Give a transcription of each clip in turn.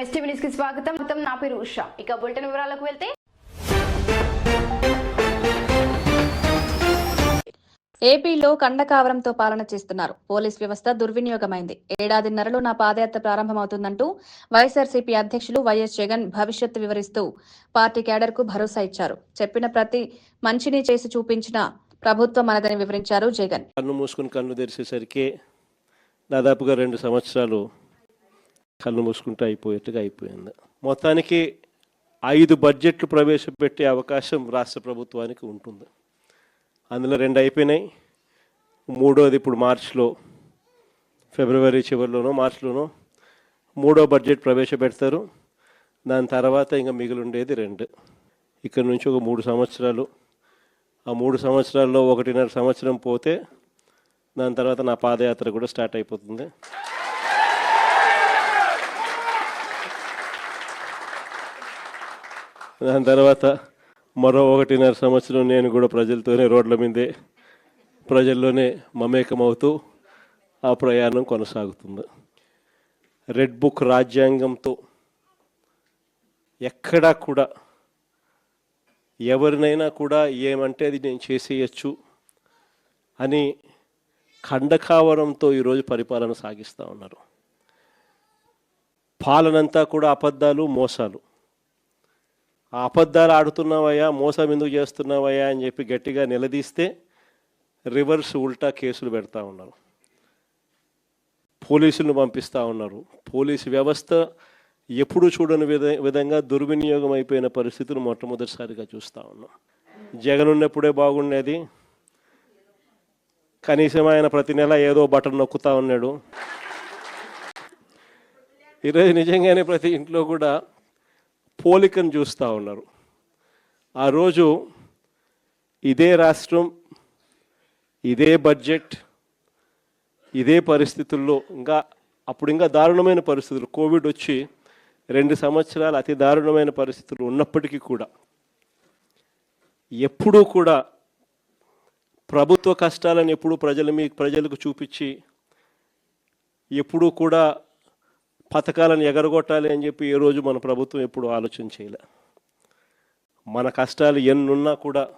నమస్కారం ఎస్టీవీ న్యూస్కి స్వాగతం. మొత్తం నా పేరు ఉషా. ఇక బులెటిన్ వివరాలకు వెళ్తే ఏపీలో కండకావరంతో పాలన చేస్తున్నారు. పోలీస్ వ్యవస్థ దుర్వినియోగమైంది. ఏడాదిన్నరలో నా పాదయాత్ర ప్రారంభమవుతుందంటూ వైఎస్ఆర్సీపీ అధ్యక్షులు వైఎస్ జగన్ భవిష్యత్తు వివరిస్తూ పార్టీ కేడర్కు భరోసా ఇచ్చారు. చెప్పిన ప్రతి మంచిని చేసి చూపించిన ప్రభుత్వం మనదని వివరించారు జగన్. కన్ను మూసుకుని కన్ను తెరిచేసరికి దాదాపుగా రెండు సంవత్సరాలు కళ్ళు మూసుకుంటూ అయిపోయేట్టుగా అయిపోయింది. మొత్తానికి ఐదు బడ్జెట్లు ప్రవేశపెట్టే అవకాశం రాష్ట్ర ప్రభుత్వానికి ఉంటుంది. అందులో రెండు అయిపోయినాయి. మూడోది ఇప్పుడు మార్చిలో ఫిబ్రవరి చివరిలోనో మార్చిలోనో మూడో బడ్జెట్ ప్రవేశపెడతారు. దాని తర్వాత ఇంకా మిగిలి ఉండేది రెండు. ఇక్కడ నుంచి ఒక మూడు సంవత్సరాలు. ఆ మూడు సంవత్సరాల్లో ఒకటిన్నర సంవత్సరం పోతే దాని తర్వాత నా పాదయాత్ర కూడా స్టార్ట్ అయిపోతుంది. దాని తర్వాత మరో ఒకటిన్నర సంవత్సరం నేను కూడా ప్రజలతోనే రోడ్ల మీదే ప్రజల్లోనే మమేకమవుతూ ఆ ప్రయాణం కొనసాగుతుంది. రెడ్ బుక్ రాజ్యాంగంతో ఎక్కడా కూడా ఎవరినైనా కూడా ఏమంటే అది నేను చేసేయచ్చు అని ఖండకావరంతో ఈరోజు పరిపాలన సాగిస్తూ ఉన్నారు. పాలనంతా కూడా అబద్ధాలు మోసాలు. ఆ అబద్ధాలు ఆడుతున్నావయ్యా మోసం ఎందుకు చేస్తున్నావయ్యా అని చెప్పి గట్టిగా నిలదీస్తే రివర్స్ ఉల్టా కేసులు పెడతా ఉన్నారు. పోలీసులను పంపిస్తూ ఉన్నారు. పోలీసు వ్యవస్థ ఎప్పుడు చూడని విధ విధంగా దుర్వినియోగం అయిపోయిన పరిస్థితులు మొట్టమొదటిసారిగా చూస్తూ ఉన్నాం. జగన్ ఉన్నప్పుడే బాగుండేది. కనీసం ఆయన ప్రతి నెల ఏదో బటన్ నొక్కుతా ఉన్నాడు. ఈరోజు నిజంగానే ప్రతి ఇంట్లో కూడా పోలికను చూస్తూ ఉన్నారు. ఆ రోజు ఇదే రాష్ట్రం ఇదే బడ్జెట్ ఇదే పరిస్థితుల్లో ఇంకా అప్పుడు ఇంకా దారుణమైన పరిస్థితులు. కోవిడ్ వచ్చి రెండు సంవత్సరాలు అతి దారుణమైన పరిస్థితులు ఉన్నప్పటికీ కూడా ఎప్పుడూ కూడా ప్రభుత్వ కష్టాలను ఎప్పుడూ ప్రజల మీ ప్రజలకు చూపించి ఎప్పుడూ కూడా పథకాలను ఎగరగొట్టాలి అని చెప్పి ఏ రోజు మన ప్రభుత్వం ఎప్పుడు ఆలోచన చేయలే. మన కష్టాలు ఎన్నున్నా కూడా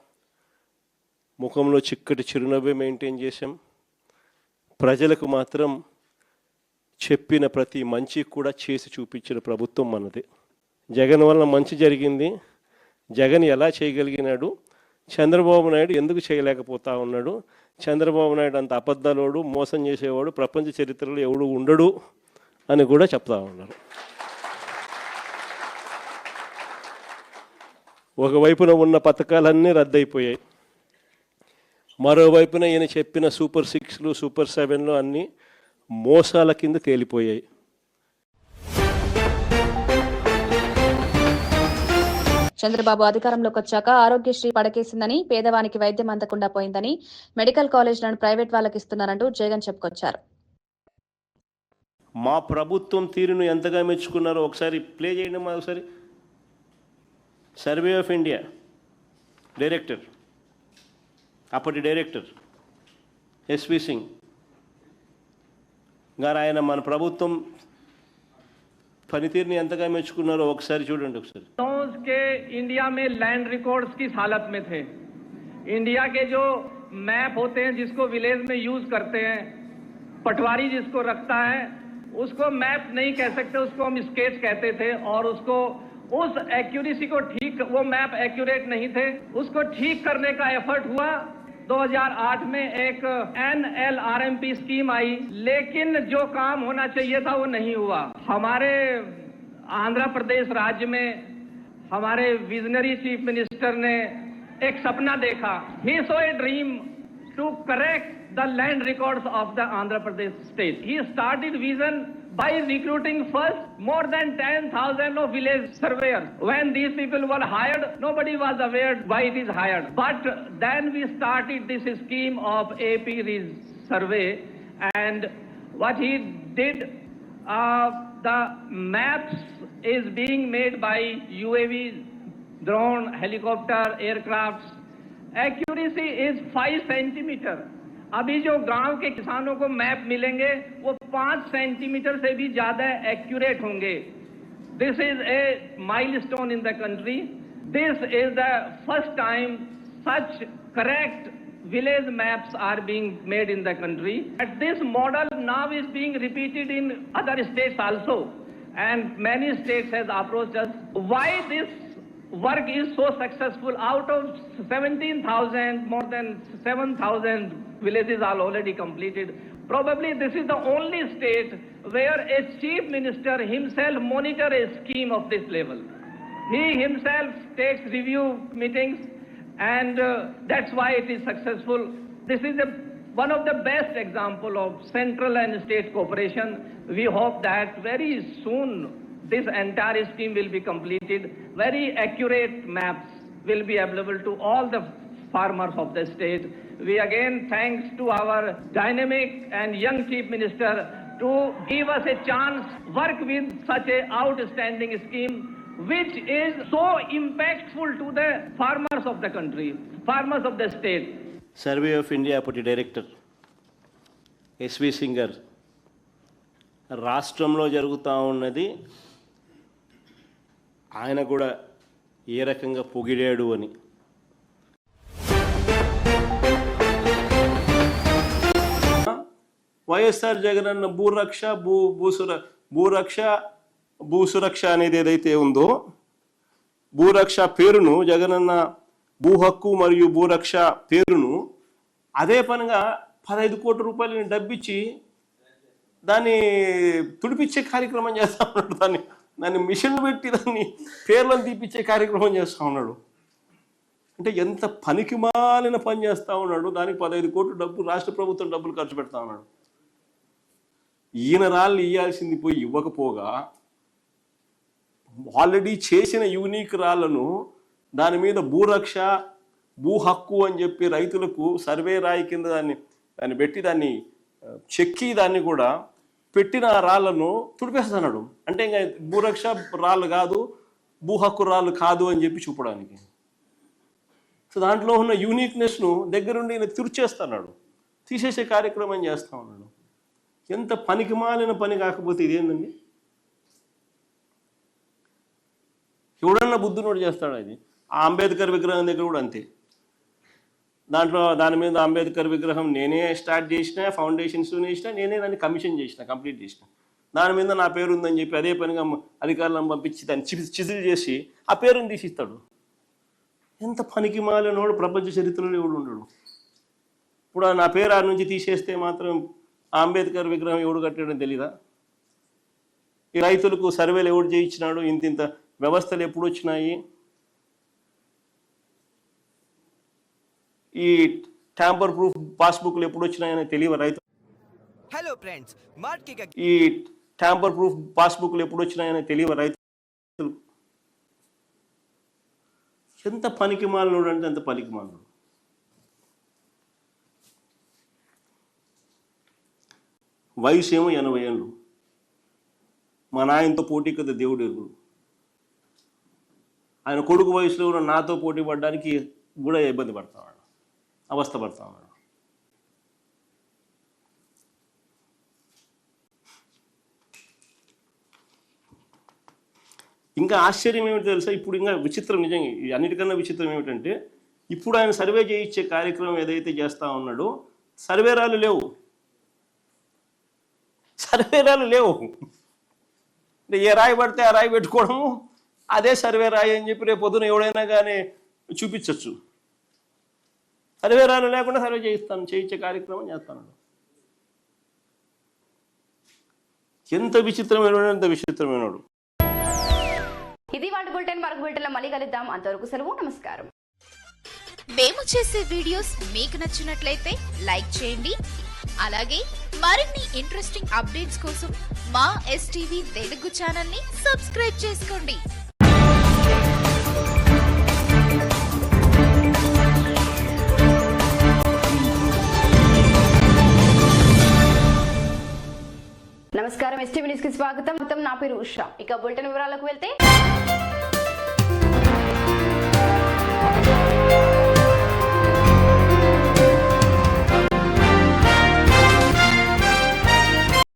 ముఖంలో చిక్కటి చిరునవ్వే మెయింటైన్ చేసాం ప్రజలకు మాత్రం చెప్పిన ప్రతి మంచి కూడా చేసి చూపించిన ప్రభుత్వం మనది. జగన్ వల్ల మంచి జరిగింది. జగన్ ఎలా చేయగలిగినాడు? చంద్రబాబు నాయుడు ఎందుకు చేయలేకపోతా ఉన్నాడు? చంద్రబాబు నాయుడు అంత అబద్ధాలోడు మోసం చేసేవాడు ప్రపంచ చరిత్రలో ఎవడు ఉండడు? అని కూడా చెప్తా ఉన్నారు. ఒకవైపున ఉన్న పథకాలన్నీ రద్దయిపోయాయి. మరోవైపున ఈయన చెప్పిన సూపర్ సిక్స్లు సూపర్ సెవెన్లు అన్నీ మోసాల కింద తేలిపోయాయి. చంద్రబాబు అధికారంలోకి వచ్చాక ఆరోగ్యశ్రీ పడకేసిందని పేదవానికి వైద్యం అందకుండా పోయిందని మెడికల్ కాలేజీలను ప్రైవేట్ వాళ్ళకి ఇస్తున్నారంటూ జగన్ చెప్పుకొచ్చారు. మా ప్రభుత్వం తీరును ఎంతగా మెచ్చుకున్నారో ఒకసారి ప్లే చేయండి మా ఒకసారి సర్వే ఆఫ్ ఇండియా డైరెక్టర్ అప్పటి డైరెక్టర్ ఎస్వి సింగ్ గారు ఆయన మన ప్రభుత్వం పనితీరుని ఎంతగా మెచ్చుకున్నారో ఒకసారి చూడండి ఒకసారి गांव के इंडिया में लैंड रिकॉर्ड्स किस हालत में थे इंडिया के जो मैप होते हैं जिसको विलेज में यूज करते हैं पटवारी जिसको रखता है उसको मैप नहीं कह सकते, उसको हम स्केच कहते थे और उसको उस एक्यूरेसी को ठीक, वो मैप एक्यूरेट नहीं थे। उसको ठीक करने का एफर्ट हुआ। 2008 में एक N L R M P scheme आई, लेकिन जो काम होना चाहिए था वो नहीं हुआ। हमारे आंध्र प्रदेश राज्य में हमारे विजनरी चीफ मिनिस्टर ने एक सपना देखा। He saw a dream to correct the land records of the Andhra Pradesh state. He started vision by recruiting first more than 10,000 of village surveyors. When these people were hired, nobody was aware why it is hired. But then we started this scheme of AP survey and what he did, uh, the maps is being made by UAV, drone, helicopter, aircrafts, accuracy is five centimeter अभी जो गाँव के किसानों को map मिलेंगे, वो पाँच centimetre से भी ज़्यादा एक्यूरेट होंगे। This is a milestone in the country this is the first time such correct village map are being made in the country at this model now is being repeated in other state also and many state has approach why this work is so successful? Out of 17,000, more than 7,000 villages are already completed. Probably this is the only state where a chief minister himself monitor a scheme of this level. He himself takes review meetings and uh, that's why it is successful. This is a, one of the best example of central and state cooperation. We hope that very soon this entire scheme will be completed. Very accurate maps will be available to all the farmers of the state. We again thanks to our dynamic and young chief minister to give us a chance work with such a outstanding scheme which is so impactful to the farmers of the country, farmers of the state. Survey of India అప్పటి director SV సింగర్ రాష్ట్రంలో జరుగుతూ ఉన్నది ఆయన కూడా ఏ రకంగా పొగిడాడు అని. వైఎస్ఆర్ జగన్ అన్న భూరక్ష భూ భూసుర భూరక్ష భూసురక్ష అనేది ఏదైతే ఉందో భూరక్ష పేరును జగనన్న భూ హక్కు మరియు భూరక్ష పేరును అదే పనిగా పదహైదు కోట్ల రూపాయలని డబ్బిచ్చి దాన్ని తుడిపించే కార్యక్రమం చేస్తా ఉన్నాడు దాన్ని. దాన్ని మిషన్లు పెట్టి దాన్ని పేర్లను తీపిచ్చే కార్యక్రమం చేస్తూ ఉన్నాడు. అంటే ఎంత పనికి మాలిన పని చేస్తూ ఉన్నాడు దానికి పదహైదు కోట్లు డబ్బు రాష్ట్ర ప్రభుత్వం డబ్బులు ఖర్చు పెడతా ఉన్నాడు. ఈయన రాళ్ళు ఇవ్వాల్సింది పోయి ఇవ్వకపోగా ఆల్రెడీ చేసిన యూనిక్ రాళ్ళను దాని మీద భూరక్ష భూ హక్కు అని చెప్పి రైతులకు సర్వే రాయి కింద దాన్ని దాన్ని పెట్టి దాన్ని చెక్కి దాన్ని కూడా పెట్టిన రాళ్ళను తుడిపేస్తున్నాడు అంటే ఇంకా భూరక్ష రాళ్ళు కాదు భూ హక్కు రాళ్ళు కాదు అని చెప్పి చూపడానికి. సో దాంట్లో ఉన్న యూనిక్నెస్ను దగ్గరుండి ఈయన తుడిచేస్తున్నాడు తీసేసే కార్యక్రమం చేస్తా ఉన్నాడు. ఎంత పనికి మాలిన పని కాకపోతే ఇదేందండి? ఎవడన్నా బుద్ధునోడు చేస్తాడు అది ఆ అంబేద్కర్ విగ్రహం దగ్గర కూడా అంతే. దాంట్లో దాని మీద అంబేద్కర్ విగ్రహం నేనే స్టార్ట్ చేసిన ఫౌండేషన్స్ వేసిన నేనే దాన్ని కమిషన్ చేసిన కంప్లీట్ చేసిన. దాని మీద నా పేరు ఉందని చెప్పి అదే పనిగా అధికారులను పంపించి దాన్ని చిజిల్ చేసి ఆ పేరుని తీసిస్తాడు. ఎంత పనికి మాలినోడు ప్రపంచ చరిత్రలో ఎవడు ఉండడు? ఇప్పుడు నా పేరు ఆ నుంచి తీసేస్తే మాత్రం అంబేద్కర్ విగ్రహం ఎవడు కట్టాడని తెలీదా? ఈ రైతులకు సర్వేలు ఎవడు చేయించినాడు? ఇంత ఇంత వ్యవస్థలు ఎప్పుడు వచ్చినాయి? ఈ ట్యాంపర్ ప్రూఫ్ పాస్బుక్లు ఎప్పుడు వచ్చినాయని తెలియదు రైతు. హలో ఫ్రెండ్స్ ఈ ట్యాంపర్ ప్రూఫ్ పాస్బుక్లు ఎప్పుడు వచ్చినాయని తెలియదు రైతులు ఎంత పనికి పనికిమాలనుడు అంటే ఎంత పనికి పనికిమాలనుడు వయసు ఏమో ఎనభై ఏళ్ళు. మా నాయనతో పోటీ కదా దేవుడు ఎరువు ఆయన కొడుకు వయసులో కూడా నాతో పోటీ పడడానికి కూడా ఇబ్బంది పడతాడు. అవస్థపడతా అవస్థ పడతా ఉన్నాడు. ఇంకా ఆశ్చర్యం ఏమిటి తెలుసా? ఇప్పుడు ఇంకా విచిత్రం నిజంగా అన్నిటికన్నా విచిత్రం ఏమిటంటే ఇప్పుడు ఆయన సర్వే చేయించే కార్యక్రమం ఏదైతే చేస్తా ఉన్నాడో సర్వేరాలు లేవు. సర్వేరాలు లేవు. అంటే ఏ రాయి పడితే ఆ రాయి పెట్టుకోవడము అదే సర్వే రాయి అని చెప్పి రేపు పొద్దున ఎవడైనా కానీ చూపించవచ్చు సర్వేరాలు లేకుండా సర్వే చేయిస్తాను చేయించే కార్యక్రమం చేస్తాను. ఎంత విచిత్రమైన ఎంత విచిత్రమైనడు ఇది వాటి బులెటిన్ మరొక బులెటిన్లో మళ్ళీ కలుద్దాం. అంతవరకు సెలవు నమస్కారం. మేము చేసే వీడియోస్ మీకు నచ్చినట్లయితే లైక్ చేయండి. అలాగే మరిన్ని ఇంట్రెస్టింగ్ అప్డేట్స్ కోసం మా ఎస్టీవీ తెలుగు ఛానల్ని సబ్స్క్రైబ్ చేసుకోండి. నమస్కారం. ఎస్టీవీ న్యూస్కి స్వాగతం. నా పేరు ఉషా. ఇక బులెటిన్ వివరాలకు వెళ్తే